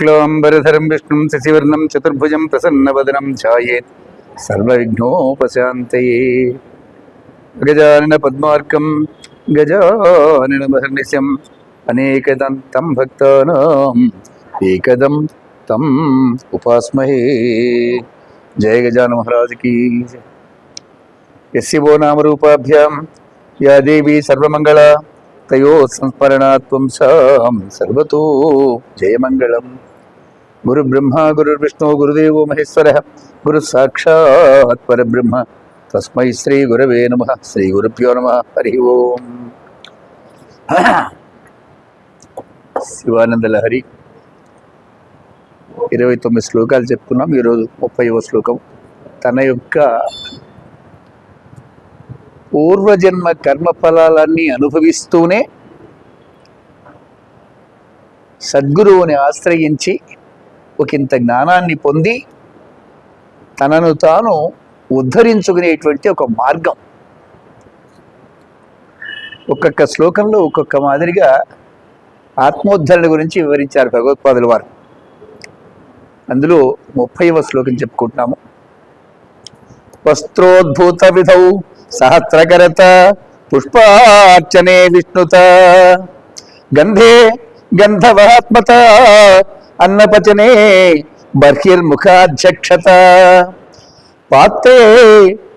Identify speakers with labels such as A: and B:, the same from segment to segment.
A: శుక్లాంబరధరం విష్ణుం శశివర్ణం చతుర్భుజం ప్రసన్నవదనం ఛాయేత్ సర్వవిఘ్నోపశాంతయే గజానన పద్మార్కం గజానన మహర్నిశం అనేకదం తం భక్తానాం ఏకదం తం ఉపాస్మహే జయ గజాన మహారాజుకి ఎస్సివో నామరూపాభ్యాం యా దేవి సర్వమంగళ తయో సంస్మరణాత్వం సాం సర్వతో జయమంగళం గురు బ్రహ్మ గురు విష్ణు గురుదేవో మహేశ్వర గురు సాక్షాత్ పరబ్రహ్మ తస్మై శ్రీ గురవే నమ శ్రీ గురుభ్యో నమ హరి ఓం శివానంద హరి ఇరవై తొమ్మిది శ్లోకాలు చెప్పుకున్నాం ఈరోజు ముప్పైవ శ్లోకం తన యొక్క పూర్వజన్మ కర్మఫలాలన్నీ అనుభవిస్తూనే సద్గురువుని ఆశ్రయించి ఇంత జ్ఞానాన్ని పొంది తనను తాను ఉద్ధరించుకునేటువంటి ఒక మార్గం ఒక్కొక్క శ్లోకంలో ఒక్కొక్క మాదిరిగా ఆత్మోద్ధరణ గురించి వివరించారు భగవత్పాదుల వారు అందులో ముప్పైవ శ్లోకం చెప్పుకుంటున్నాము వస్త్రోద్భూత విధౌ సహస్రకరత పుష్పార్చనే విష్ణుత గంధే గంధవాత్మత అన్నపచనే బహిర్ముఖాధ్యక్షత పాత్రే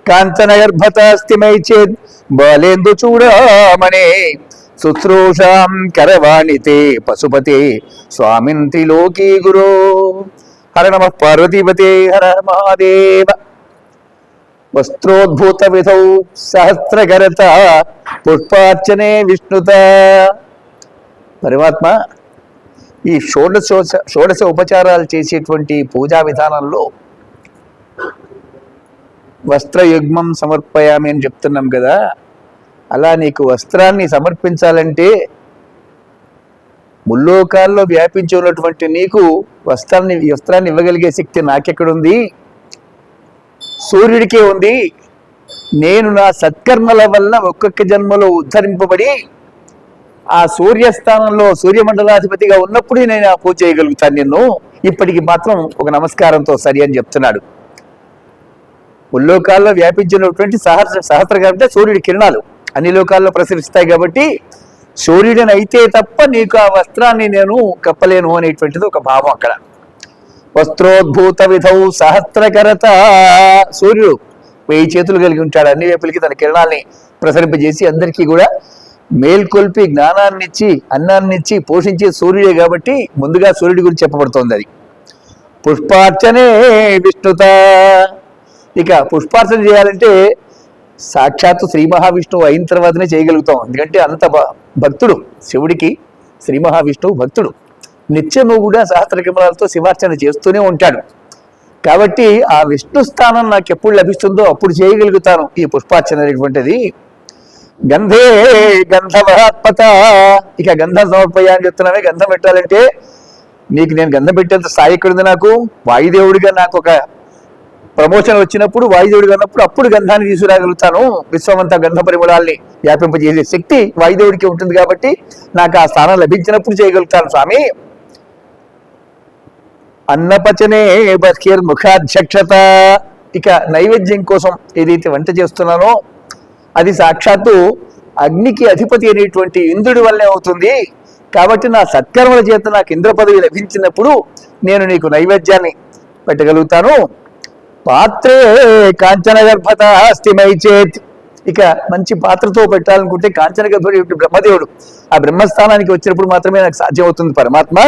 A: కాంచనగర్భతాస్తిమై చేద్ బాలేందు చూడమణే శుశ్రూషాం కరవాణి తే పశుపతి స్వామిన్ త్రిలోకీ గురు హర నమ పార్వతీపతే హర మహాదేవ వస్త్రోద్భూత విధౌ సహస్రగరత పుష్పార్చనే విష్ణుత పరమాత్మ ఈ షోడశో షోడశ ఉపచారాలు చేసేటువంటి పూజా విధానంలో వస్త్రయుగ్మం సమర్పయామి అని చెప్తున్నాం కదా అలా నీకు వస్త్రాన్ని సమర్పించాలంటే ముల్లోకాల్లో వ్యాపించి ఉన్నటువంటి నీకు వస్త్రాన్ని వస్త్రాన్ని ఇవ్వగలిగే శక్తి నాకెక్కడుంది సూర్యుడికే ఉంది నేను నా సత్కర్మల వల్ల ఒక్కొక్క జన్మలో ఉద్ధరింపబడి ఆ సూర్యస్థానంలో సూర్యమండలాధిపతిగా ఉన్నప్పుడు నేను ఆ పూజ చేయగలుగుతాను నిన్ను ఇప్పటికి మాత్రం ఒక నమస్కారంతో సరి అని చెప్తున్నాడు ఉల్లోకాల్లో వ్యాపించినటువంటి సహస్ర అంటే సూర్యుడి కిరణాలు అన్ని లోకాల్లో ప్రసరిస్తాయి కాబట్టి సూర్యుడిని అయితే తప్ప నీకు ఆ వస్త్రాన్ని నేను కప్పలేను అనేటువంటిది ఒక భావం అక్కడ వస్త్రోద్భూత విధౌ సహస్రకరత సూర్యుడు వెయ్యి చేతులు కలిగి ఉంటాడు అన్ని వైపులకి తన కిరణాలని ప్రసరింపజేసి అందరికీ కూడా మేల్కొల్పి జ్ఞానాన్నిచ్చి అన్నాన్నిచ్చి పోషించే సూర్యుడే కాబట్టి ముందుగా సూర్యుడి గురించి చెప్పబడుతోంది అది పుష్పార్చనే విష్ణుత ఇక పుష్పార్చన చేయాలంటే సాక్షాత్తు శ్రీ మహావిష్ణువు అయిన తర్వాతనే చేయగలుగుతాం ఎందుకంటే అంత భక్తుడు శివుడికి శ్రీ మహావిష్ణువు భక్తుడు నిత్యము కూడా సహస్ర కమలాలతో శివార్చన చేస్తూనే ఉంటాడు కాబట్టి ఆ విష్ణు స్థానం నాకు ఎప్పుడు లభిస్తుందో అప్పుడు చేయగలుగుతాను ఈ పుష్పార్చన అనేటువంటిది గంధే మహాత్మత ఇక గంధం సమర్పయ్యా అని చెప్తున్నామే గంధం పెట్టాలంటే నీకు నేను గంధం పెట్టేంత స్థాయి ఎక్కడుంది నాకు వాయుదేవుడిగా నాకు ఒక ప్రమోషన్ వచ్చినప్పుడు వాయుదేవుడిగా ఉన్నప్పుడు అప్పుడు గంధాన్ని తీసుకురాగలుగుతాను విశ్వమంతా గంధ పరిమళాల్ని వ్యాపింపజేసే శక్తి వాయుదేవుడికి ఉంటుంది కాబట్టి నాకు ఆ స్థానం లభించినప్పుడు చేయగలుగుతాను స్వామి అన్నపచనే బర్హిర్ ముఖాధ్యక్షత ఇక నైవేద్యం కోసం ఏదైతే వంట చేస్తున్నానో అది సాక్షాత్తు అగ్నికి అధిపతి అనేటువంటి ఇంద్రుడి వల్లే అవుతుంది కాబట్టి నా సత్కర్మల చేత నాకు ఇంద్ర పదవి లభించినప్పుడు నేను నీకు నైవేద్యాన్ని పెట్టగలుగుతాను పాత్రే కాంచన గర్భత అస్థిమై చేతి ఇక మంచి పాత్రతో పెట్టాలనుకుంటే కాంచన గర్భుడు బ్రహ్మదేవుడు ఆ బ్రహ్మస్థానానికి వచ్చినప్పుడు మాత్రమే నాకు సాధ్యమవుతుంది పరమాత్మ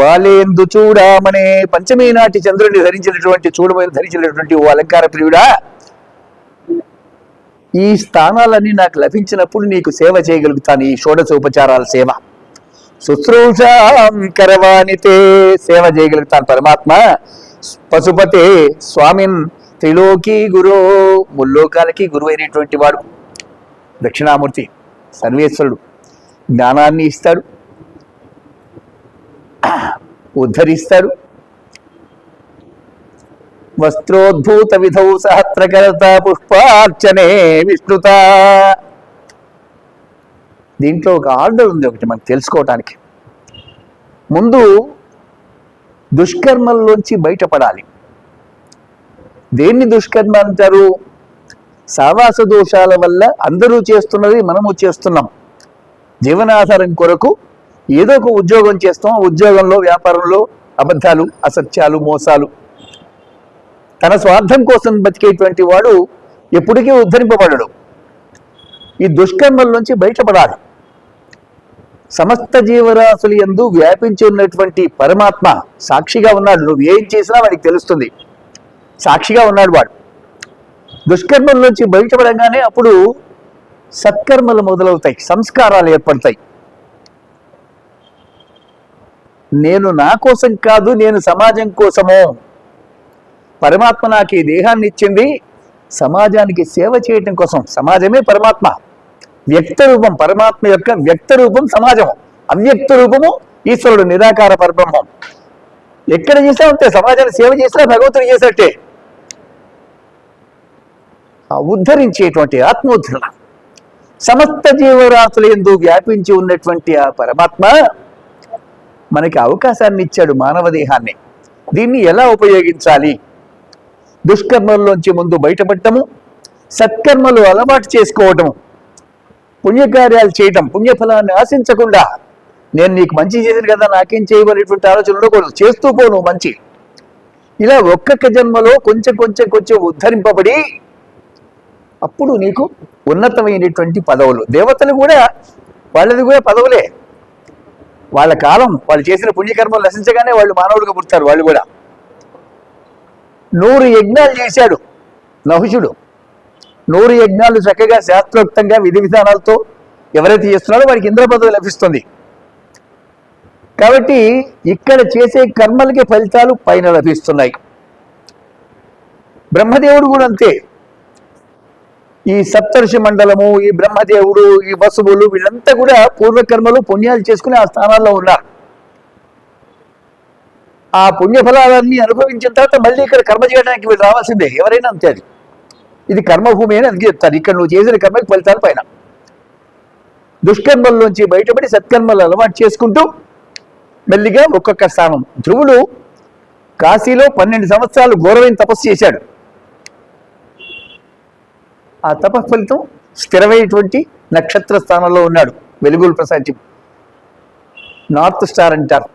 A: బాలేందు చూడమనే పంచమీ నాటి చంద్రుడిని ధరించినటువంటి చూడమని ధరించినటువంటి ఓ అలంకార ప్రియుడా ఈ స్థానాలన్నీ నాకు లభించినప్పుడు నీకు సేవ చేయగలుగుతాను ఈ షోడశోపచారాల సేవ శుశ్రూష కరవాణితే సేవ చేయగలుగుతాను పరమాత్మ పశుపతే స్వామిన్ త్రిలోకి గురు ముల్లోకాలకి గురువు అయినటువంటి వాడు దక్షిణామూర్తి సర్వేశ్వరుడు జ్ఞానాన్ని ఇస్తాడు ఉద్ధరిస్తాడు వస్త్రోద్భూత విధౌ సహత్రకరత పుష్పార్చనే విష్ణుత దీంట్లో ఒక ఆర్డర్ ఉంది ఒకటి మనకు తెలుసుకోవటానికి ముందు దుష్కర్మల్లోంచి బయటపడాలి దేన్ని దుష్కర్మ అంటారు సావాస దోషాల వల్ల అందరూ చేస్తున్నది మనము చేస్తున్నాం జీవనాధారం కొరకు ఏదో ఒక ఉద్యోగం చేస్తాం ఉద్యోగంలో వ్యాపారంలో అబద్ధాలు అసత్యాలు మోసాలు తన స్వార్థం కోసం బతికేటువంటి వాడు ఎప్పటికీ ఉద్ధరింపబడడు ఈ దుష్కర్మల నుంచి బయటపడాలి సమస్త జీవరాశులు ఎందు వ్యాపించి ఉన్నటువంటి పరమాత్మ సాక్షిగా ఉన్నాడు నువ్వు ఏం చేసినా వాడికి తెలుస్తుంది సాక్షిగా ఉన్నాడు వాడు దుష్కర్మల నుంచి బయటపడంగానే అప్పుడు సత్కర్మలు మొదలవుతాయి సంస్కారాలు ఏర్పడతాయి నేను నా కోసం కాదు నేను సమాజం కోసమో పరమాత్మ నాకు ఈ దేహాన్ని ఇచ్చింది సమాజానికి సేవ చేయటం కోసం సమాజమే పరమాత్మ వ్యక్త రూపం పరమాత్మ యొక్క వ్యక్త రూపం సమాజము అవ్యక్త రూపము ఈశ్వరుడు నిరాకార పరబ్రహ్మం ఎక్కడ చేసినా ఉంటే సమాజాన్ని సేవ చేసినా భగవంతుడు చేసినట్టే ఉద్ధరించేటువంటి ఆత్మోద్ధరణ సమస్త జీవరాశులు ఎందు వ్యాపించి ఉన్నటువంటి ఆ పరమాత్మ మనకి అవకాశాన్ని ఇచ్చాడు మానవ దేహాన్ని దీన్ని ఎలా ఉపయోగించాలి దుష్కర్మల్లోంచి ముందు బయటపడటము సత్కర్మలు అలవాటు చేసుకోవటము పుణ్యకార్యాలు చేయటం పుణ్యఫలాన్ని ఆశించకుండా నేను నీకు మంచి చేశాను కదా నాకేం చేయవలనేటువంటి ఆలోచన ఉండకూడదు చేస్తూ పోను మంచి ఇలా ఒక్కొక్క జన్మలో కొంచెం కొంచెం కొంచెం ఉద్ధరింపబడి అప్పుడు నీకు ఉన్నతమైనటువంటి పదవులు దేవతలు కూడా వాళ్ళది కూడా పదవులే వాళ్ళ కాలం వాళ్ళు చేసిన పుణ్యకర్మలు నశించగానే వాళ్ళు మానవులుగా పుడతారు వాళ్ళు కూడా నూరు యజ్ఞాలు చేశాడు నహుషుడు నూరు యజ్ఞాలు చక్కగా శాస్త్రోక్తంగా విధి విధానాలతో ఎవరైతే చేస్తున్నారో వారికి ఇంద్ర పదవి లభిస్తుంది కాబట్టి ఇక్కడ చేసే కర్మలకి ఫలితాలు పైన లభిస్తున్నాయి బ్రహ్మదేవుడు కూడా అంతే ఈ సప్తర్షి మండలము ఈ బ్రహ్మదేవుడు ఈ వసువులు వీళ్ళంతా కూడా పూర్వకర్మలు పుణ్యాలు చేసుకుని ఆ స్థానాల్లో ఉన్నారు ఆ పుణ్యఫలాలన్నీ అనుభవించిన తర్వాత మళ్ళీ ఇక్కడ కర్మ చేయడానికి వీళ్ళు రావాల్సిందే ఎవరైనా అంతే అది ఇది కర్మభూమి అని అందుకే చెప్తారు ఇక్కడ నువ్వు చేసిన కర్మకి ఫలితాలు పైన దుష్కర్మల నుంచి బయటపడి సత్కర్మలు అలవాటు చేసుకుంటూ మెల్లిగా ఒక్కొక్క స్థానం ధ్రువుడు కాశీలో పన్నెండు సంవత్సరాలు ఘోరమైన తపస్సు చేశాడు ఆ తపస్ ఫలితం స్థిరమైనటువంటి నక్షత్ర స్థానంలో ఉన్నాడు వెలుగులు ప్రసాదించి నార్త్ స్టార్ అంటారు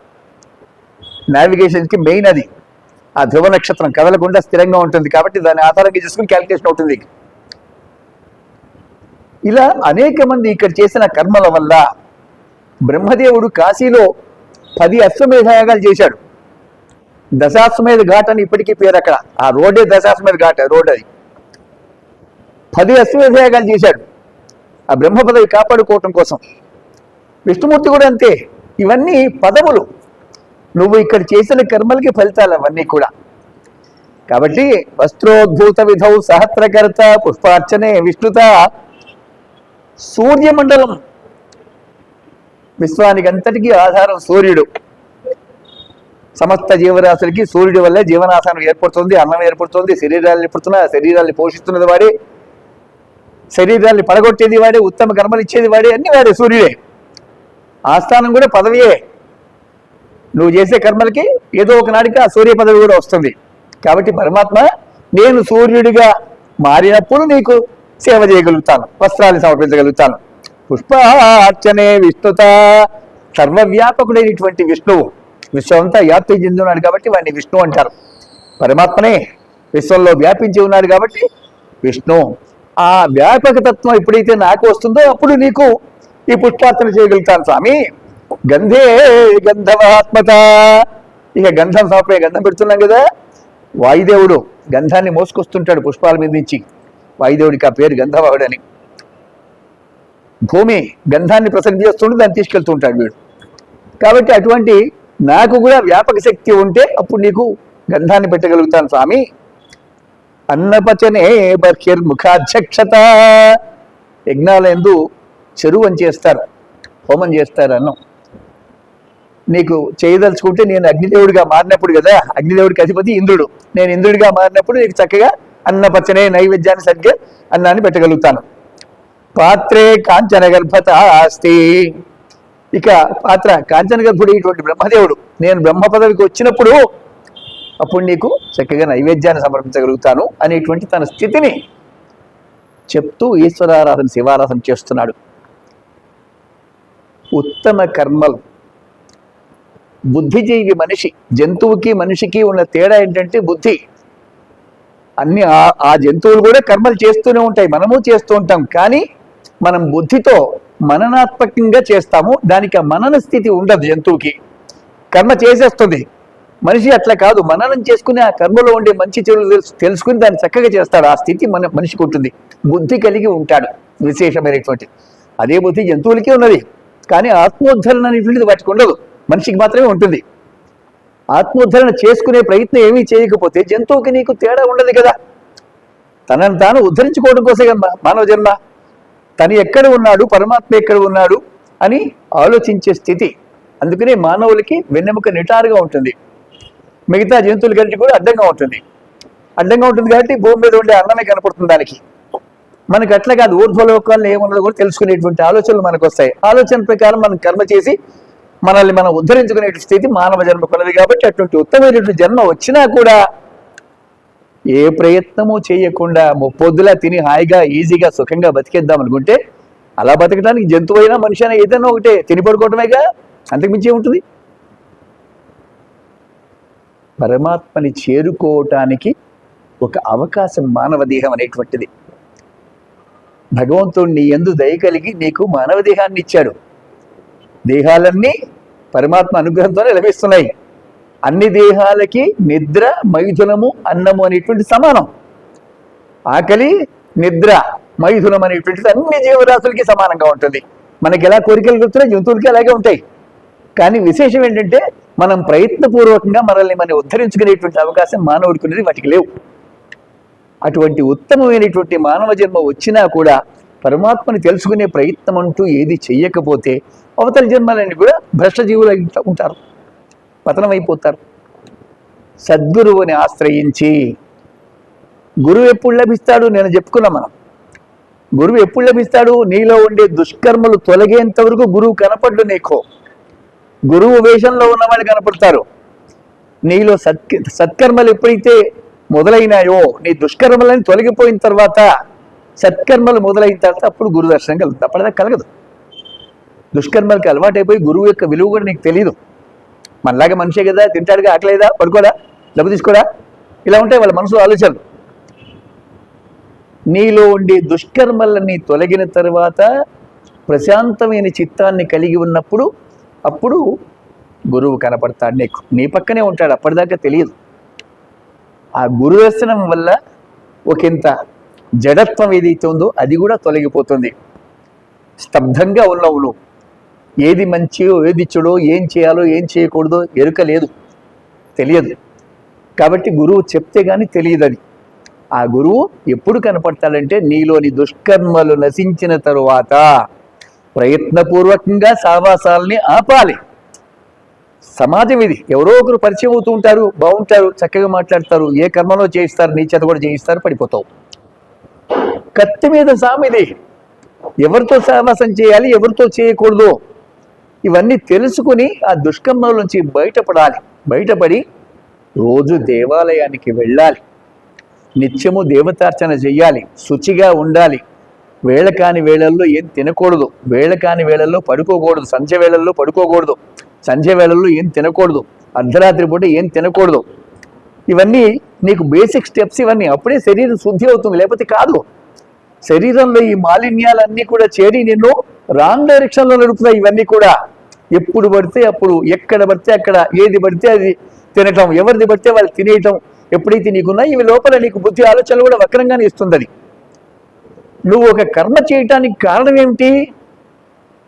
A: నావిగేషన్కి మెయిన్ అది ఆ ధ్రువ నక్షత్రం కదలకుండా స్థిరంగా ఉంటుంది కాబట్టి దాన్ని ఆధారంగా చేసుకుని క్యాలిక్యులేషన్ అవుతుంది ఇలా అనేక మంది ఇక్కడ చేసిన కర్మల వల్ల బ్రహ్మదేవుడు కాశీలో పది అశ్వమేధ యాగాలు చేశాడు దశాశ్వమేధ ఘాట్ అని ఇప్పటికీ పేరు అక్కడ ఆ రోడ్డే దశాశ్వమేధ ఘాట్ రోడ్ అది పది అశ్వమేధ యాగాలు చేశాడు ఆ బ్రహ్మ పదవి కాపాడుకోవటం కోసం విష్ణుమూర్తి కూడా అంతే ఇవన్నీ పదములు నువ్వు ఇక్కడ చేసిన కర్మలకి ఫలితాలు అవన్నీ కూడా కాబట్టి వస్త్రోద్భూత విధౌ సహస్రకర్త పుష్పార్చనే విష్ణుత సూర్యమండలం విశ్వానికి అంతటికీ ఆధారం సూర్యుడు సమస్త జీవరాశులకి సూర్యుడి వల్ల జీవనాశనం ఏర్పడుతుంది అన్నం ఏర్పడుతుంది శరీరాలు ఏర్పడుతున్నా శరీరాల్ని పోషిస్తున్నది వాడే శరీరాన్ని పడగొట్టేది వాడే ఉత్తమ కర్మలు ఇచ్చేది వాడే అన్ని వాడే సూర్యుడే ఆస్థానం కూడా పదవియే నువ్వు చేసే కర్మలకి ఏదో ఒకనాడికి ఆ సూర్య పదవి కూడా వస్తుంది కాబట్టి పరమాత్మ నేను సూర్యుడిగా మారినప్పుడు నీకు సేవ చేయగలుగుతాను వస్త్రాలు సమర్పించగలుగుతాను పుష్పార్చనే విష్ణుత సర్వవ్యాపకుడైనటువంటి విష్ణువు అంతా వ్యాప్తి ఉన్నాడు కాబట్టి వాడిని విష్ణు అంటారు పరమాత్మనే విశ్వంలో వ్యాపించి ఉన్నాడు కాబట్టి విష్ణు ఆ వ్యాపకతత్వం ఎప్పుడైతే నాకు వస్తుందో అప్పుడు నీకు ఈ పుష్పార్చన చేయగలుగుతాను స్వామి గంధే గంధవాత్మత ఇక గంధం సాపే గంధం పెడుతున్నాం కదా వాయుదేవుడు గంధాన్ని మోసుకొస్తుంటాడు పుష్పాల మీద నుంచి వాయుదేవుడికి ఆ పేరు గంధవాడని భూమి గంధాన్ని ప్రసక్తి చేస్తుంటే దాన్ని తీసుకెళ్తుంటాడు వీడు కాబట్టి అటువంటి నాకు కూడా వ్యాపక శక్తి ఉంటే అప్పుడు నీకు గంధాన్ని పెట్టగలుగుతాను స్వామి అన్నపచనే ముఖాధ్యక్షత యజ్ఞాలయందు చెరువు అని చేస్తారు హోమం చేస్తారు అన్నం నీకు చేయదలుచుకుంటే నేను అగ్నిదేవుడిగా మారినప్పుడు కదా అగ్నిదేవుడికి అధిపతి ఇంద్రుడు నేను ఇంద్రుడిగా మారినప్పుడు నీకు చక్కగా అన్న పచ్చనే నైవేద్యాన్ని సరిగ్గా అన్నాన్ని పెట్టగలుగుతాను పాత్రే కాంచన గర్భత ఆస్తి ఇక పాత్ర కాంచన గర్భుడు ఇటువంటి బ్రహ్మదేవుడు నేను బ్రహ్మ పదవికి వచ్చినప్పుడు అప్పుడు నీకు చక్కగా నైవేద్యాన్ని సమర్పించగలుగుతాను అనేటువంటి తన స్థితిని చెప్తూ ఈశ్వరారాధన శివారాధన చేస్తున్నాడు ఉత్తమ కర్మలు బుద్ధిజీవి మనిషి జంతువుకి మనిషికి ఉన్న తేడా ఏంటంటే బుద్ధి అన్ని ఆ జంతువులు కూడా కర్మలు చేస్తూనే ఉంటాయి మనము చేస్తూ ఉంటాం కానీ మనం బుద్ధితో మననాత్మకంగా చేస్తాము దానికి ఆ మనన స్థితి ఉండదు జంతువుకి కర్మ చేసేస్తుంది మనిషి అట్లా కాదు మననం చేసుకుని ఆ కర్మలో ఉండే మంచి చెడు తెలుసుకుని దాన్ని చక్కగా చేస్తాడు ఆ స్థితి మన మనిషికి ఉంటుంది బుద్ధి కలిగి ఉంటాడు విశేషమైనటువంటి అదే బుద్ధి జంతువులకే ఉన్నది కానీ ఆత్మోద్ధరణ అనేటువంటిది వాటికి ఉండదు మనిషికి మాత్రమే ఉంటుంది ఆత్మోద్ధరణ చేసుకునే ప్రయత్నం ఏమీ చేయకపోతే జంతువుకి నీకు తేడా ఉండదు కదా తనను తాను ఉద్ధరించుకోవడం కోసం కదా మానవ జన్మ తను ఎక్కడ ఉన్నాడు పరమాత్మ ఎక్కడ ఉన్నాడు అని ఆలోచించే స్థితి అందుకనే మానవులకి వెన్నెముక నిటారుగా ఉంటుంది మిగతా జంతువుల కంటే కూడా అడ్డంగా ఉంటుంది అడ్డంగా ఉంటుంది కాబట్టి భూమి మీద ఉండే అన్నమే కనపడుతుంది దానికి మనకు అట్లా కాదు ఊర్ధ్వలోకాలు ఏమన్నా కూడా తెలుసుకునేటువంటి ఆలోచనలు మనకు వస్తాయి ఆలోచన ప్రకారం మనం కర్మ చేసి మనల్ని మనం ఉద్ధరించుకునే స్థితి మానవ జన్మ కొన్నది కాబట్టి అటువంటి ఉత్తమైనటువంటి జన్మ వచ్చినా కూడా ఏ ప్రయత్నము చేయకుండా ముప్పొద్దులా తిని హాయిగా ఈజీగా సుఖంగా బతికేద్దాం అనుకుంటే అలా బతకడానికి అయినా మనిషి అయినా ఏదైనా ఒకటే తిని పడుకోవటమేగా అంతకుమించి ఉంటుంది పరమాత్మని చేరుకోవటానికి ఒక అవకాశం మానవ దేహం అనేటువంటిది భగవంతుడు నీ ఎందు దయ కలిగి నీకు మానవ దేహాన్ని ఇచ్చాడు దేహాలన్నీ పరమాత్మ అనుగ్రహంతోనే లభిస్తున్నాయి అన్ని దేహాలకి నిద్ర మైథునము అన్నము అనేటువంటి సమానం ఆకలి నిద్ర మైథునం అనేటువంటిది అన్ని జీవరాశులకి సమానంగా ఉంటుంది మనకి ఎలా కోరికలు గుర్తున్నాయి జంతువులకి అలాగే ఉంటాయి కానీ విశేషం ఏంటంటే మనం ప్రయత్నపూర్వకంగా మనల్ని మనం ఉద్ధరించుకునేటువంటి అవకాశం మానవుడికి ఉన్నది వాటికి లేవు అటువంటి ఉత్తమమైనటువంటి మానవ జన్మ వచ్చినా కూడా పరమాత్మని తెలుసుకునే ప్రయత్నం అంటూ ఏది చెయ్యకపోతే అవతల జన్మలన్నీ కూడా భ్రష్టజీవులు ఉంటారు పతనం అయిపోతారు సద్గురువుని ఆశ్రయించి గురువు ఎప్పుడు లభిస్తాడు నేను చెప్పుకున్నా మనం గురువు ఎప్పుడు లభిస్తాడు నీలో ఉండే దుష్కర్మలు తొలగేంత వరకు గురువు కనపడ్డు నీకు గురువు వేషంలో ఉన్నవాళ్ళు కనపడతారు నీలో సత్ సత్కర్మలు ఎప్పుడైతే మొదలైనాయో నీ దుష్కర్మలని తొలగిపోయిన తర్వాత సత్కర్మలు మొదలైన తర్వాత అప్పుడు గురు దర్శనం కలుగుతుంది అప్పటిదాకా కలగదు దుష్కర్మలకి అలవాటైపోయి గురువు యొక్క విలువ కూడా నీకు తెలియదు మనలాగా మనిషే కదా తింటాడుగా ఆకలేదా పడుకోడా డబ్బు తీసుకోడా ఇలా ఉంటే వాళ్ళ మనసులో ఆలోచనలు నీలో ఉండే దుష్కర్మలని తొలగిన తర్వాత ప్రశాంతమైన చిత్తాన్ని కలిగి ఉన్నప్పుడు అప్పుడు గురువు కనపడతాడు నీకు నీ పక్కనే ఉంటాడు అప్పటిదాకా తెలియదు ఆ దర్శనం వల్ల ఒకంత జడత్వం ఏదైతే ఉందో అది కూడా తొలగిపోతుంది స్తబ్దంగా నువ్వు ఏది మంచియో ఏది చెడో ఏం చేయాలో ఏం చేయకూడదో ఎరుక లేదు తెలియదు కాబట్టి గురువు చెప్తే కానీ తెలియదని ఆ గురువు ఎప్పుడు కనపడతాడంటే నీలోని దుష్కర్మలు నశించిన తరువాత ప్రయత్నపూర్వకంగా సావాసాలని ఆపాలి సమాజం ఇది ఎవరో ఒకరు పరిచయం అవుతూ ఉంటారు బాగుంటారు చక్కగా మాట్లాడతారు ఏ కర్మలో చేయిస్తారు నీ చేత కూడా చేయిస్తారు పడిపోతావు కత్తి మీద సామిది ఎవరితో సహవాసం చేయాలి ఎవరితో చేయకూడదు ఇవన్నీ తెలుసుకుని ఆ దుష్కర్మల నుంచి బయటపడాలి బయటపడి రోజు దేవాలయానికి వెళ్ళాలి నిత్యము దేవతార్చన చేయాలి శుచిగా ఉండాలి వేళ కాని వేళల్లో ఏం తినకూడదు వేళ కాని వేళల్లో పడుకోకూడదు సంధ్య వేళల్లో పడుకోకూడదు సంధ్య వేళల్లో ఏం తినకూడదు అర్ధరాత్రి పూట ఏం తినకూడదు ఇవన్నీ నీకు బేసిక్ స్టెప్స్ ఇవన్నీ అప్పుడే శరీరం శుద్ధి అవుతుంది లేకపోతే కాదు శరీరంలో ఈ మాలిన్యాలన్నీ కూడా చేరి నిన్ను రాంగ్ డైరెక్షన్లో నడుపుతాయి ఇవన్నీ కూడా ఎప్పుడు పడితే అప్పుడు ఎక్కడ పడితే అక్కడ ఏది పడితే అది తినటం ఎవరిది పడితే వాళ్ళు తినేయటం ఎప్పుడైతే నీకున్నా ఇవి లోపల నీకు బుద్ధి ఆలోచనలు కూడా వక్రంగానే ఇస్తుంది అది నువ్వు ఒక కర్మ చేయటానికి కారణం ఏమిటి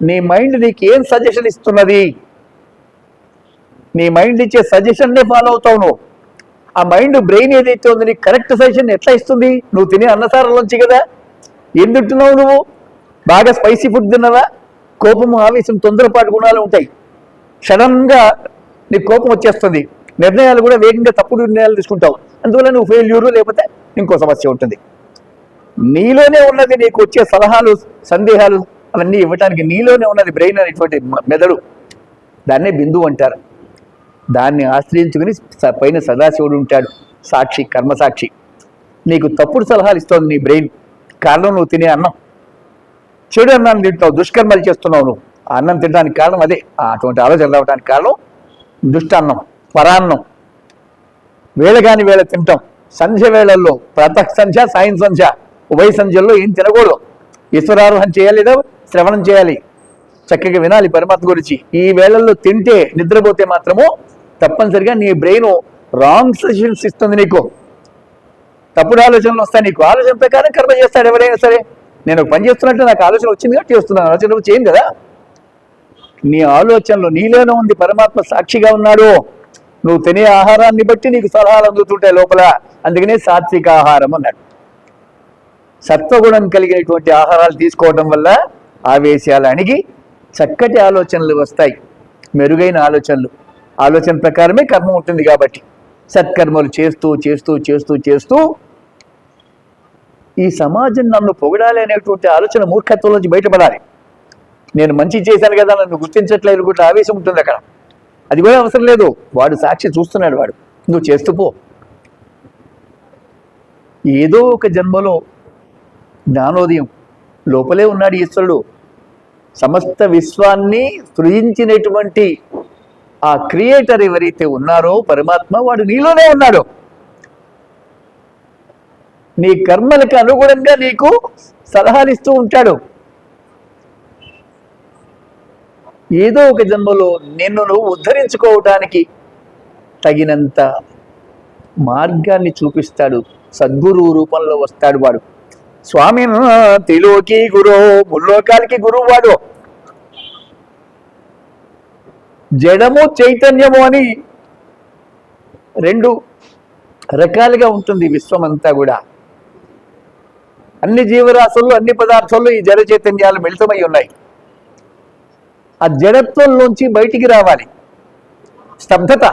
A: నీ మైండ్ నీకు ఏం సజెషన్ ఇస్తున్నది నీ మైండ్ ఇచ్చే సజెషన్నే ఫాలో అవుతావు నువ్వు ఆ మైండ్ బ్రెయిన్ ఏదైతే ఉందో నీకు కరెక్ట్ సజెషన్ ఎట్లా ఇస్తుంది నువ్వు తినే అన్నసారంలోంచి కదా ఏం తింటున్నావు నువ్వు బాగా స్పైసీ ఫుడ్ తిన్నావా కోపం ఆవేశం తొందరపాటు గుణాలు ఉంటాయి సడన్గా నీకు కోపం వచ్చేస్తుంది నిర్ణయాలు కూడా వేగంగా తప్పుడు నిర్ణయాలు తీసుకుంటావు అందువల్ల నువ్వు ఫెయిల్యూరు లేకపోతే ఇంకో సమస్య ఉంటుంది నీలోనే ఉన్నది నీకు వచ్చే సలహాలు సందేహాలు అవన్నీ ఇవ్వటానికి నీలోనే ఉన్నది బ్రెయిన్ అనేటువంటి మెదడు దాన్నే బిందువు అంటారు దాన్ని ఆశ్రయించుకుని పైన సదాశివుడు ఉంటాడు సాక్షి కర్మసాక్షి నీకు తప్పుడు సలహాలు ఇస్తోంది నీ బ్రెయిన్ కారణం నువ్వు తినే అన్నం చెడు అన్నాన్ని తింటున్నావు దుష్కర్మలు చేస్తున్నావు నువ్వు ఆ అన్నం తినడానికి కారణం అదే అటువంటి ఆలోచన రావడానికి కారణం అన్నం పరాన్నం వేళ కాని వేళ తింటాం సంధ్య వేళల్లో ప్రత సంధ్య సాయం సంధ్య ఉభయ సంధ్యల్లో ఏం తినకూడదు ఈశ్వరారోహం చేయాలి లేదా శ్రవణం చేయాలి చక్కగా వినాలి పరమాత్మ గురించి ఈ వేళల్లో తింటే నిద్రపోతే మాత్రము తప్పనిసరిగా నీ బ్రెయిన్ రాంగ్ సజెషన్స్ ఇస్తుంది నీకు తప్పుడు ఆలోచనలు వస్తాయి నీకు ఆలోచన ప్రకారం కర్మ చేస్తాడు ఎవరైనా సరే నేను పని చేస్తున్నట్టు నాకు ఆలోచన వచ్చింది కాబట్టి చేస్తున్నాను ఆలోచన చేయను కదా నీ ఆలోచనలు నీలోనే ఉంది పరమాత్మ సాక్షిగా ఉన్నాడు నువ్వు తినే ఆహారాన్ని బట్టి నీకు సలహాలు అందుతుంటాయి లోపల అందుకనే సాత్విక ఆహారం అన్నాడు సత్వగుణం కలిగినటువంటి ఆహారాలు తీసుకోవడం వల్ల ఆవేశాలు అణిగి చక్కటి ఆలోచనలు వస్తాయి మెరుగైన ఆలోచనలు ఆలోచన ప్రకారమే కర్మ ఉంటుంది కాబట్టి సత్కర్మలు చేస్తూ చేస్తూ చేస్తూ చేస్తూ ఈ సమాజం నన్ను పొగడాలి అనేటువంటి ఆలోచన మూర్ఖత్వం నుంచి బయటపడాలి నేను మంచి చేశాను కదా నన్ను గుర్తించట్లేదు కూడా ఆవేశం ఉంటుంది అక్కడ అది కూడా అవసరం లేదు వాడు సాక్షి చూస్తున్నాడు వాడు నువ్వు చేస్తూ పో ఏదో ఒక జన్మలో జ్ఞానోదయం లోపలే ఉన్నాడు ఈశ్వరుడు సమస్త విశ్వాన్ని సృజించినటువంటి ఆ క్రియేటర్ ఎవరైతే ఉన్నారో పరమాత్మ వాడు నీలోనే ఉన్నాడు నీ కర్మలకు అనుగుణంగా నీకు సలహాలిస్తూ ఉంటాడు ఏదో ఒక జన్మలో నిన్ను నువ్వు ఉద్ధరించుకోవటానికి తగినంత మార్గాన్ని చూపిస్తాడు సద్గురువు రూపంలో వస్తాడు వాడు స్వామి తెలుగుకి గురు ముల్లోకాలకి గురువు వాడు జడము చైతన్యము అని రెండు రకాలుగా ఉంటుంది విశ్వమంతా కూడా అన్ని జీవరాశుల్లో అన్ని పదార్థాల్లో ఈ జడ చైతన్యాలు మిళితమై ఉన్నాయి ఆ నుంచి బయటికి రావాలి స్తబ్దత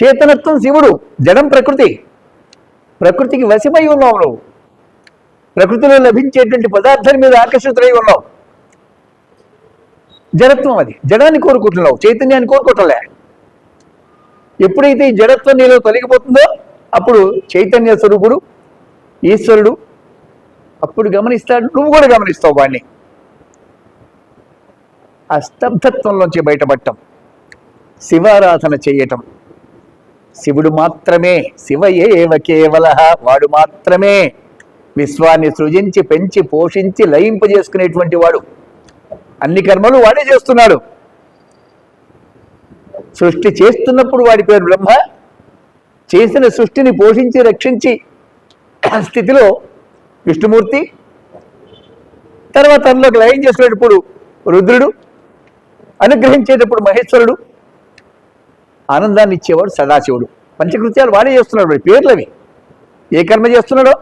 A: చేతనత్వం శివుడు జడం ప్రకృతి ప్రకృతికి వశమై ఉన్నావు నువ్వు ప్రకృతిలో లభించేటువంటి పదార్థాల మీద ఆకర్షితులై ఉన్నావు జడత్వం అది జడాన్ని కోరుకుంటున్నావు చైతన్యాన్ని కోరుకోవటంలే ఎప్పుడైతే ఈ జడత్వం నీలో తొలగిపోతుందో అప్పుడు చైతన్య స్వరూపుడు ఈశ్వరుడు అప్పుడు గమనిస్తాడు నువ్వు కూడా గమనిస్తావు వాడిని ఆ స్తబ్ధత్వంలోంచి బయటపడటం శివారాధన చేయటం శివుడు మాత్రమే శివ ఏవ కేవల వాడు మాత్రమే విశ్వాన్ని సృజించి పెంచి పోషించి లయింపజేసుకునేటువంటి వాడు అన్ని కర్మలు వాడే చేస్తున్నాడు సృష్టి చేస్తున్నప్పుడు వాడి పేరు బ్రహ్మ చేసిన సృష్టిని పోషించి రక్షించి స్థితిలో విష్ణుమూర్తి తర్వాత అందులోకి లయం చేసేటప్పుడు రుద్రుడు అనుగ్రహించేటప్పుడు మహేశ్వరుడు ఆనందాన్ని ఇచ్చేవాడు సదాశివుడు పంచకృత్యాలు వాడే చేస్తున్నాడు వాడి పేర్లవి ఏ కర్మ చేస్తున్నాడో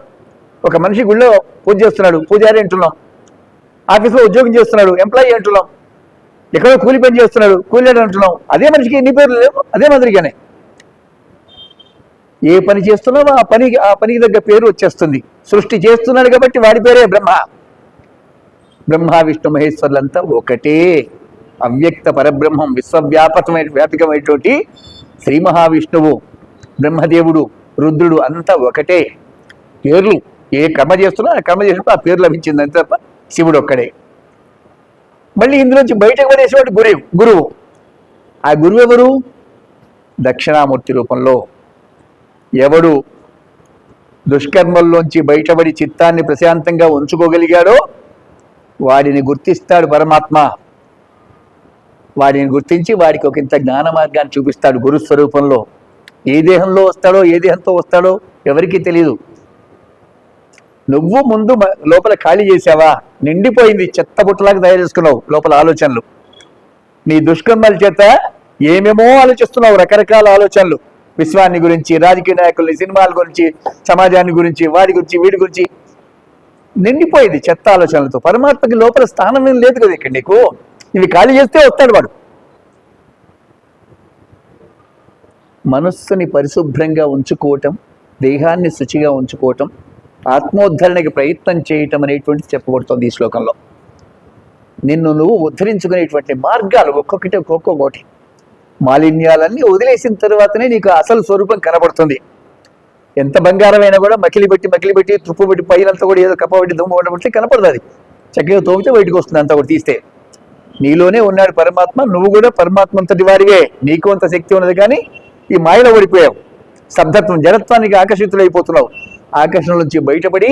A: ఒక మనిషి గుళ్ళో పూజ చేస్తున్నాడు పూజారి అంటున్నాం ఆఫీస్లో ఉద్యోగం చేస్తున్నాడు ఎంప్లాయీ అంటున్నాం ఎక్కడో కూలి పని చేస్తున్నాడు కూలి అంటున్నాం అదే మనిషికి ఎన్ని పేర్లు లేవు అదే మాదిరిగానే ఏ పని చేస్తున్నావో ఆ పని ఆ పనికి దగ్గర పేరు వచ్చేస్తుంది సృష్టి చేస్తున్నాడు కాబట్టి వాడి పేరే బ్రహ్మ బ్రహ్మ విష్ణు మహేశ్వరులంతా ఒకటే అవ్యక్త పరబ్రహ్మం విశ్వవ్యాపకమైన వ్యాపకమైనటువంటి శ్రీ మహావిష్ణువు బ్రహ్మదేవుడు రుద్రుడు అంతా ఒకటే పేర్లు ఏ కర్మ చేస్తున్నా ఆ కర్మ చేసినప్పుడు ఆ పేరు లభించింది అంతే తప్ప శివుడు ఒక్కడే మళ్ళీ ఇందులోంచి బయటకు పడేసేవాడు గురువు గురువు ఆ గురువు ఎవరు దక్షిణామూర్తి రూపంలో ఎవడు దుష్కర్మల్లోంచి బయటపడి చిత్తాన్ని ప్రశాంతంగా ఉంచుకోగలిగాడో వాడిని గుర్తిస్తాడు పరమాత్మ వాడిని గుర్తించి వాడికి ఒక ఇంత జ్ఞాన మార్గాన్ని చూపిస్తాడు గురుస్వరూపంలో ఏ దేహంలో వస్తాడో ఏ దేహంతో వస్తాడో ఎవరికీ తెలియదు నువ్వు ముందు లోపల ఖాళీ చేసావా నిండిపోయింది చెత్త బుట్టలాగా తయారు చేసుకున్నావు లోపల ఆలోచనలు నీ దుష్కర్మల చేత ఏమేమో ఆలోచిస్తున్నావు రకరకాల ఆలోచనలు విశ్వాన్ని గురించి రాజకీయ నాయకుల్ని సినిమాల గురించి సమాజాన్ని గురించి వాడి గురించి వీడి గురించి నిండిపోయేది చెత్త ఆలోచనలతో పరమాత్మకి లోపల స్థానం ఏం లేదు కదా ఇక్కడ నీకు ఇవి ఖాళీ చేస్తే వస్తాడు వాడు మనస్సుని పరిశుభ్రంగా ఉంచుకోవటం దేహాన్ని శుచిగా ఉంచుకోవటం ఆత్మోద్ధరణకి ప్రయత్నం చేయటం అనేటువంటిది చెప్పబడుతోంది ఈ శ్లోకంలో నిన్ను నువ్వు ఉద్ధరించుకునేటువంటి మార్గాలు ఒక్కొక్కటి ఒక్కొక్కటి మాలిన్యాలన్నీ వదిలేసిన తర్వాతనే నీకు అసలు స్వరూపం కనబడుతుంది ఎంత బంగారమైనా కూడా మకిలి పెట్టి మకిలి పెట్టి తుప్పు పెట్టి పైనంతా కూడా ఏదో కప్పబెట్టి దుమ్ము ఉండబట్టి కనపడదు అది చక్కగా తోమితే బయటకు వస్తుంది అంతా కూడా తీస్తే నీలోనే ఉన్నాడు పరమాత్మ నువ్వు కూడా పరమాత్మ అంతటి వారివే నీకు అంత శక్తి ఉన్నది కానీ ఈ మాయలో ఓడిపోయావు శబ్దత్వం జనత్వానికి ఆకర్షితులైపోతున్నావు ఆకర్షణ నుంచి బయటపడి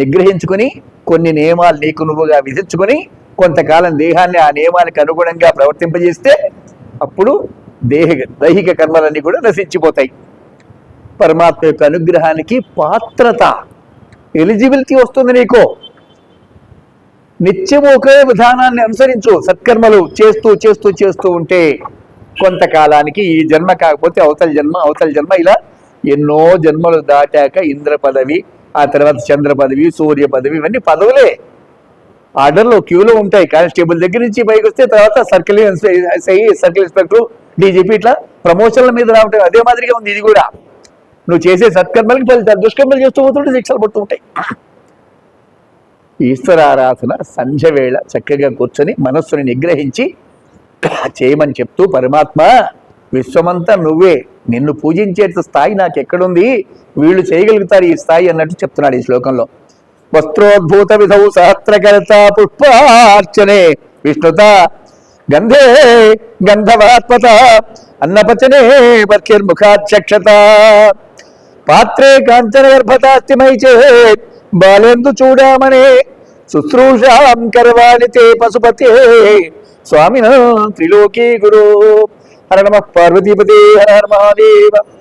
A: నిగ్రహించుకొని కొన్ని నియమాలు నీకు నువ్వుగా విధించుకొని కొంతకాలం దేహాన్ని ఆ నియమానికి అనుగుణంగా ప్రవర్తింపజేస్తే అప్పుడు దేహ దైహిక కర్మలన్నీ కూడా నశించిపోతాయి పరమాత్మ యొక్క అనుగ్రహానికి పాత్రత ఎలిజిబిలిటీ వస్తుంది నీకు నిత్యం ఒకే విధానాన్ని అనుసరించు సత్కర్మలు చేస్తూ చేస్తూ చేస్తూ ఉంటే కొంతకాలానికి ఈ జన్మ కాకపోతే అవతల జన్మ అవతల జన్మ ఇలా ఎన్నో జన్మలు దాటాక ఇంద్ర పదవి ఆ తర్వాత చంద్ర పదవి సూర్య పదవి ఇవన్నీ పదవులే ఆర్డర్లో క్యూలో ఉంటాయి కానిస్టేబుల్ దగ్గర నుంచి పైకి వస్తే తర్వాత circle SI circle inspector DGP ఇట్లా ప్రమోషన్ల మీద రావటం అదే మాదిరిగా ఉంది ఇది కూడా నువ్వు చేసే సత్కర్మలకి ఫలితాలు దుష్కర్మలు చేస్తూ పోతుంటే శిక్షలు పడుతూ ఉంటాయి ఆరాధన సంధ్య వేళ చక్కగా కూర్చొని మనస్సుని నిగ్రహించి చేయమని చెప్తూ పరమాత్మ విశ్వమంతా నువ్వే నిన్ను పూజించే స్థాయి నాకు ఎక్కడుంది వీళ్ళు చేయగలుగుతారు ఈ స్థాయి అన్నట్టు చెప్తున్నాడు ఈ శ్లోకంలో వస్త్రోద్భూత విధౌ సహస్రకరత పుష్పార్చనే విష్ణుత గంధే గంధవాత్మత అన్నపచనే బర్హిర్ముఖాధ్యక్షత పాత్రే కాంచన గర్భతాస్తిమై చే బాలేందు చూడామనే శుశ్రూషాం కరవాలి తే పశుపతే స్వామిన త్రిలోకీ గురు హర నమ పార్వతీపతి హర హర మహాదేవ